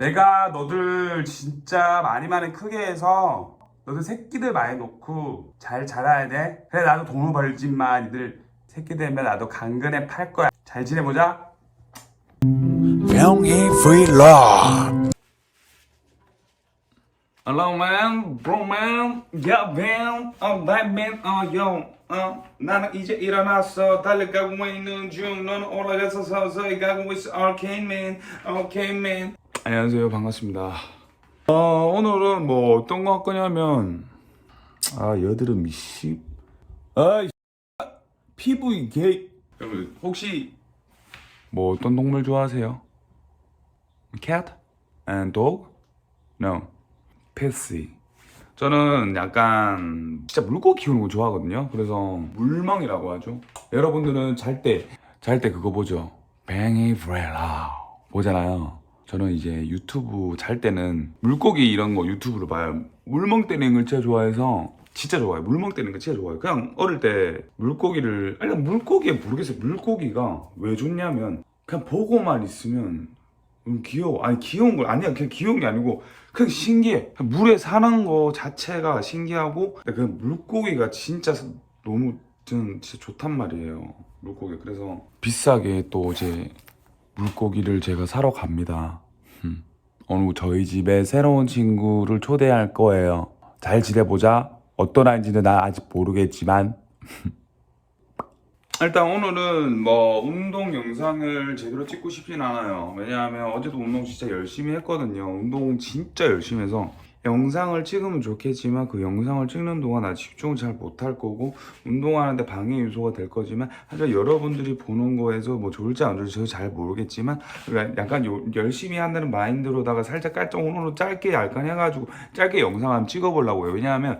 내가 너들 진짜 많이 많이 크게 해서 너들 새끼들 많이 놓고 잘 자라야 돼. 그래 나도 돈을 벌지만 니들 새끼 되면 나도 강근에 팔 거야. 잘 지내보자. 명의 프리러 Hello man, bro man, yeah man, I'm Batman, uh yo, 어 나는 이제 일어났어. 달려가고 있는 중. 너는 올라가서 서서히 가고 있어. Arcane man, Arcane man 안녕하세요 반갑습니다 어 오늘은 뭐 어떤 거 할 거냐면 아 여드름 이 씨 아 피부 이게 여러분 혹시 뭐 어떤 동물 좋아하세요? Cat and dog? No. 패시. 저는 약간 진짜 물고기 키우는 거 좋아하거든요. 그래서 물멍이라고 하죠. 여러분들은 잘 때, 잘 때 그거 보죠. 뱅이 브렐라 보잖아요. 저는 이제 유튜브 잘 때는 물고기 이런 거 유튜브로 봐요. 물멍 때리는 걸 진짜 좋아해서 진짜 좋아요. 물멍 때리는 거 진짜 좋아요. 그냥 어릴 때 물고기를 아니 물고기에 모르겠어요. 물고기가 왜 좋냐면 그냥 보고만 있으면 음, 귀여워. 아니 귀여운 거 아니야. 그냥 귀여운 게 아니고 그냥 신기해. 그냥 물에 사는 거 자체가 신기하고 그 물고기가 진짜 너무 저는 진짜 좋단 말이에요. 물고기. 그래서 비싸게 또 이제 물고기를 제가 사러 갑니다. 음. 오늘 저희 집에 새로운 친구를 초대할 거예요. 잘 지내보자. 어떤 아이인지는 난 아직 모르겠지만 일단 오늘은 뭐 운동 영상을 제대로 찍고 싶진 않아요. 왜냐하면 어제도 운동 진짜 열심히 했거든요. 운동 진짜 열심히 해서 영상을 찍으면 좋겠지만 그 영상을 찍는 동안 나 집중을 잘 못할 거고 운동하는데 방해 요소가 될 거지만 하지만 여러분들이 보는 거에서 뭐 좋을지 안 좋을지 잘 모르겠지만 약간 요- 열심히 한다는 마인드로다가 살짝 깔짝 오늘은 짧게 얇게 해가지고 짧게 영상 한번 찍어보려고요. 왜냐하면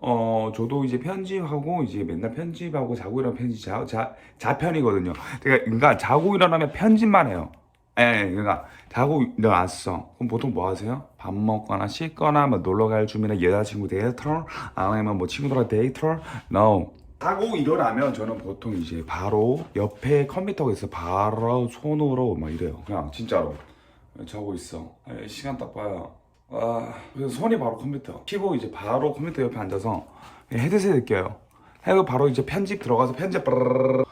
어 저도 이제 편집하고 이제 맨날 편집하고 자고 일어나면 편집 자, 자 자편이거든요. 그러니까 자고 일어나면 편집만 해요. 예, 그러니까 자고 일어났어. 그럼 보통 뭐 하세요? 밥 먹거나 씻거나 뭐 놀러 갈 준비나 여자친구 데이트를 아니면 뭐 친구들과 데이트를 No. 자고 일어나면 저는 보통 이제 바로 옆에 컴퓨터가 있어 바로 손으로 막 이래요. 그냥 진짜로 자고 있어. 예, 시간 딱 봐요. 아, 그래서 손이 바로 컴퓨터. 키고 이제 바로 컴퓨터 옆에 앉아서 헤드셋을 껴요. 해도 바로 이제 편집 들어가서 편집 빠르르르.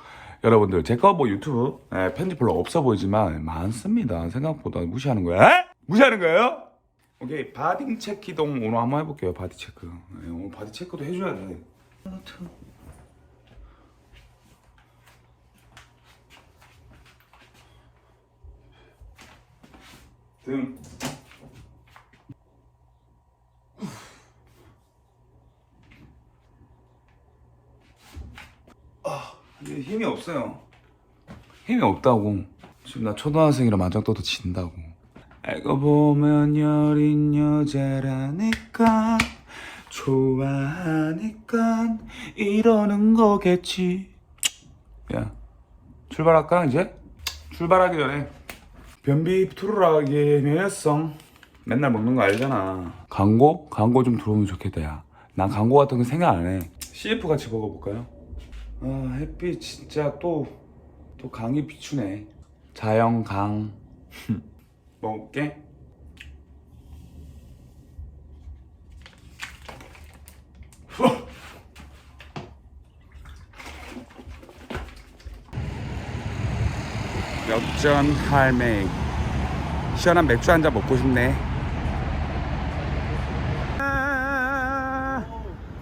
여러분들 제 거 뭐 유튜브 예, 편집 별로 없어 보이지만 많습니다. 생각보다 무시하는 거야? 에? 무시하는 거예요? 오케이 바디 체크 동 오늘 한번 해볼게요. 바디 체크. 예, 오늘 바디 체크도 해줘야 돼. 등. 힘이 없어요. 힘이 없다고. 지금 나 초등학생이라 만장 떠도 진다고. 알고 보면 여린 여자라니까 좋아하니까 이러는 거겠지. 야, 출발할까 이제? 출발하기 전에 변비 투르락의 면역성 맨날 먹는 거 알잖아. 광고? 광고 좀 들어오면 좋겠다 야. 난 광고 같은 거 생각 안 해. CF 같이 먹어볼까요? 아 햇빛 진짜 또 또 강이 비추네. 자연강. 먹을게. 역전 할매 시원한 맥주 한 잔 먹고 싶네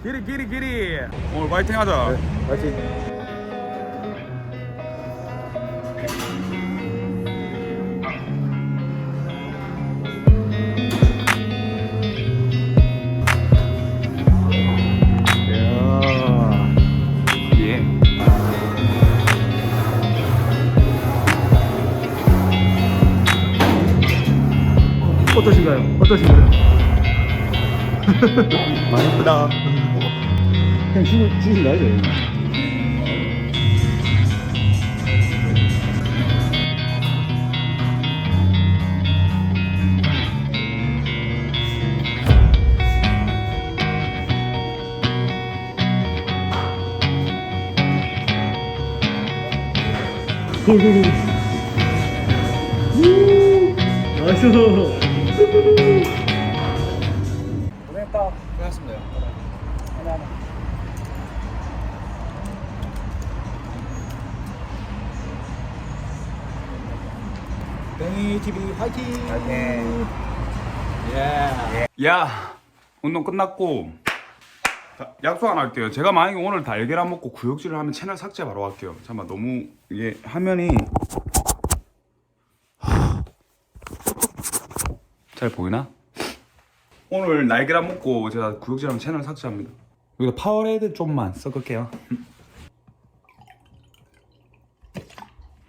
기리 기리 기리 오늘 파이팅 하자 예. 많이 예쁘다. 그냥 주, 주신다, 이제. 나이스. 뱅이 TV 화이팅! 예. 야 운동 끝났고. 자, 약속 하나 할게요. 제가 만약에 오늘 달걀 안 먹고 구역질을 하면 채널 삭제 바로 할게요. 잠깐만 너무 이게 화면이 잘 보이나? 오늘 날개 안 먹고 제가 구역질하면 채널 삭제합니다. 여기다 파워레드 좀만 섞을게요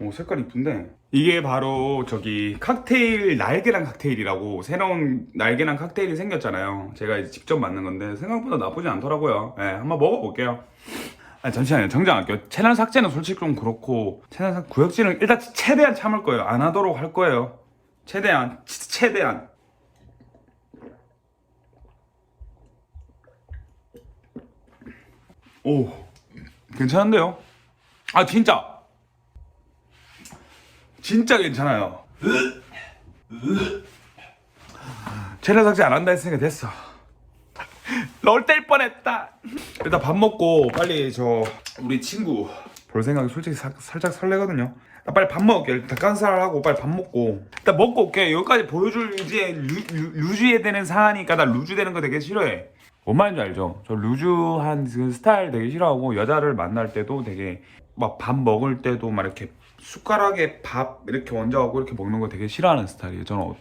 오 색깔 이쁜데? 이게 바로 저기 칵테일 날계란 칵테일이라고 새로운 날계란 칵테일이 생겼잖아요. 제가 이제 직접 만든 건데 생각보다 나쁘지 않더라고요. 예 한번 먹어볼게요. 아 잠시만요. 정정할게요 채널 삭제는 솔직히 좀 그렇고 채널 삭 구역질은 일단 최대한 참을 거예요. 안 하도록 할 거예요. 최대한 치- 최대한. 오 괜찮은데요? 아 진짜 진짜 괜찮아요. 채널 삭제 안 한다 했으니까 됐어. 널 뗄 뻔했다. 일단 밥 먹고 빨리 저 우리 친구 볼 생각이 솔직히 사- 살짝 설레거든요. 나 빨리 밥 먹을게. 닭가슴살 하고 빨리 밥 먹고 일단 먹고 올게. 여기까지 보여줄 이제 루, 루, 루즈에 되는 사안이니까 나 루즈 되는 거 되게 싫어해. 뭔 말인지 알죠? 저 루즈한 그 스타일 되게 싫어하고 여자를 만날 때도 되게 막 밥 먹을 때도 막 이렇게 숟가락에 밥 이렇게 얹어갖고 이렇게 먹는 거 되게 싫어하는 스타일이에요. 저는 어,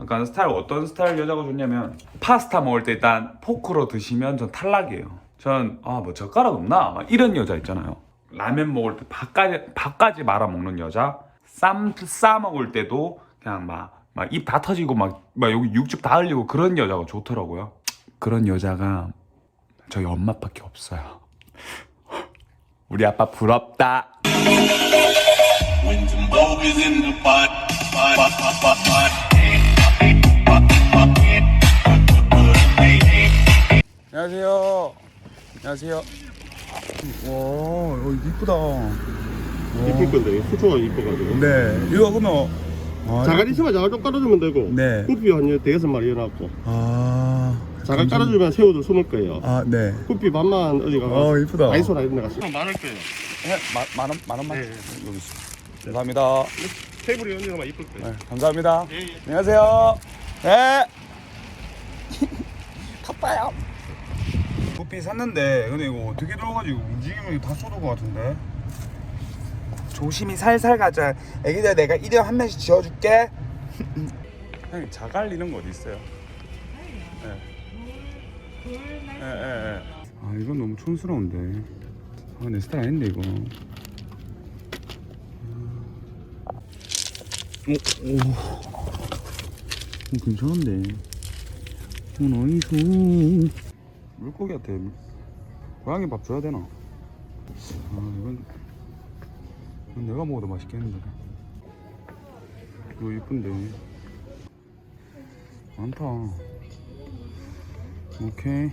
약간 스타일 어떤 스타일 여자가 좋냐면 파스타 먹을 때 일단 포크로 드시면 전 탈락이에요. 전 아 뭐 젓가락 없나 막 이런 여자 있잖아요. 라면 먹을 때 밥까지 밥까지 말아 먹는 여자. 쌈 싸 먹을 때도 그냥 막 막 입 다 터지고 막, 막 여기 육즙 다 흘리고 그런 여자가 좋더라고요. 그런 여자가 저희 엄마밖에 없어요. 우리 아빠 부럽다. When Jimbo is in the pot, pot, pot, pot, pot, 안녕하세요. 안녕하세요. 와, 이거 이쁘다. 이쁠 건데 후추가 이뻐가지고 네. 이거 그러면 아, 자갈 있으면 자갈 좀 깔아주면 되고 네. 구피 한 대여섯 마리 해놨고 아. 자갈 깔아주면 새우도 숨을 거예요 아, 네. 구피 반만 어디 가서 어, 이쁘다. 다이소나 이런 데 가서 많을 거예요 만 원, 만 원만 네. 여기 있어. 감사합니다. 테이블에 얹어놓으면 이쁠 거예요 네, 감사합니다. 예, 예. 안녕하세요. 네. 갔다요. 커피 샀는데 근데 이거 어떻게 들어가지고 움직이면 다 쏟을 것 같은데. 조심히 살살 가자. 애기들 내가 일회 한 명씩 지어줄게. 형님 자갈 이런 거 어디 있어요? 예. 예, 예, 예. 아 이건 너무 촌스러운데. 아내 스타일 아닌데 이거. 오, 오. 어, 괜찮은데. 어, 나이스. 물고기한테 고양이 밥 줘야 되나? 아, 이건, 이건 내가 먹어도 맛있겠는데. 이거 이쁜데. 많다. 오케이.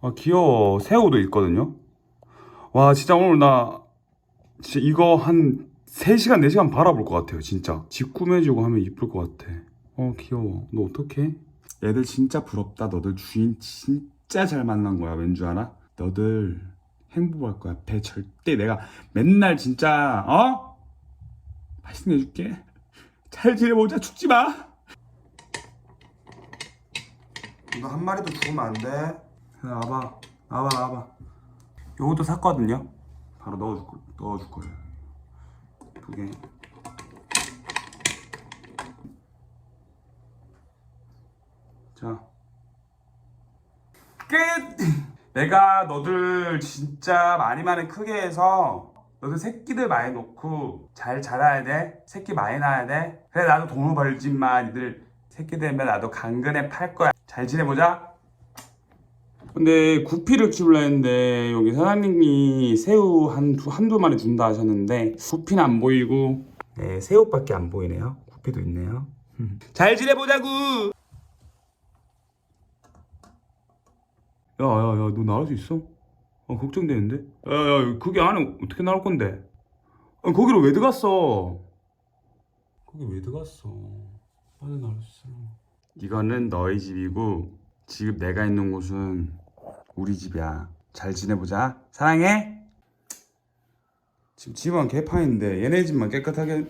아, 귀여워. 새우도 있거든요. 와, 진짜 오늘 나 진짜 이거 한 3시간, 4시간 바라볼 것 같아요, 진짜. 집 꾸며주고 하면 이쁠 것 같아. 어, 귀여워. 너 어떡해? 애들 진짜 부럽다. 너들 주인 진짜 잘 만난 거야. 왠 줄 알아? 너들 행복할 거야. 배 절대 내가 맨날 진짜, 어? 맛있는 거 해줄게. 잘 지내보자. 죽지 마. 이거 한 마리도 죽으면 안 돼. 그냥 와봐. 와봐, 와봐. 요것도 샀거든요. 바로 넣어줄, 거, 넣어줄 거예요. 두 개. 자. 끝! 내가 너들 진짜 많이 많이 크게 해서 너들 새끼들 많이 놓고 잘 자라야 돼. 새끼 많이 낳아야 돼. 그래 나도 돈을 벌지만 니들 새끼 되면 나도 강근에 팔 거야. 잘 지내보자. 근데 구피를 키우려 했는데 여기 사장님이 새우 한 두, 한두 마리 준다 하셨는데 구피는 안 보이고 네, 새우밖에 안 보이네요. 구피도 있네요. 잘 지내보자구. 야 야 야 너 나올 수 있어? 아 걱정되는데. 야 야 그게 안에 어떻게 나올 건데? 아, 거기로 왜 들어갔어? 거기 왜 들어갔어? 빠져나왔어. 이거는 너희 집이고 지금 내가 있는 곳은 우리 집이야. 잘 지내보자. 사랑해. 지금 집안 개판인데 얘네 집만 깨끗하게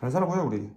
잘 살아보자 우리.